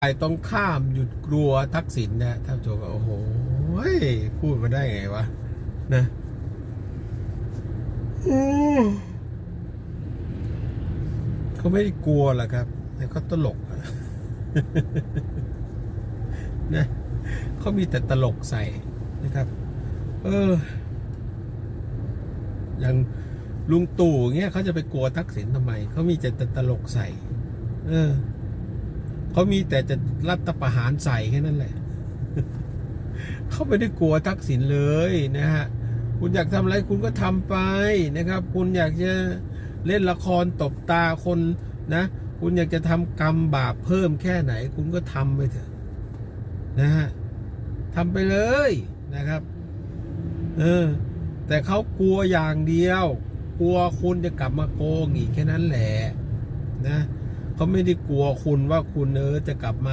ไอ้ต้องข้ามหยุดกลัวทักษิณนะท่านผู้ชมโอ้โหพูดมาได้ไงวะ นะอืมเขาไม่ได้กลัวหรอกครับแต่เขาตลกอะนะเขามีแต่ตลกใส่นะครับ เออ อย่างลุงตู่เงี้ยเขาจะไปกลัวทักษิณทำไม เขามีแต่ตลกใส่ เออ เขามีแต่จะรัฐประหารใส่แค่นั้นแหละ เขาไม่ได้กลัวทักษิณเลยนะฮะ คุณอยากทำอะไรคุณก็ทำไปนะครับ คุณอยากจะเล่นละครตบตาคนนะ คุณอยากจะทำกรรมบาปเพิ่มแค่ไหน คุณก็ทำไปเถอะนะฮะทำไปเลยนะครับ เออ แต่เขากลัวอย่างเดียว กลัวคุณจะกลับมาโกงอีกแค่นั้นแหละนะ เขาไม่ได้กลัวคุณว่าคุณเออจะกลับมา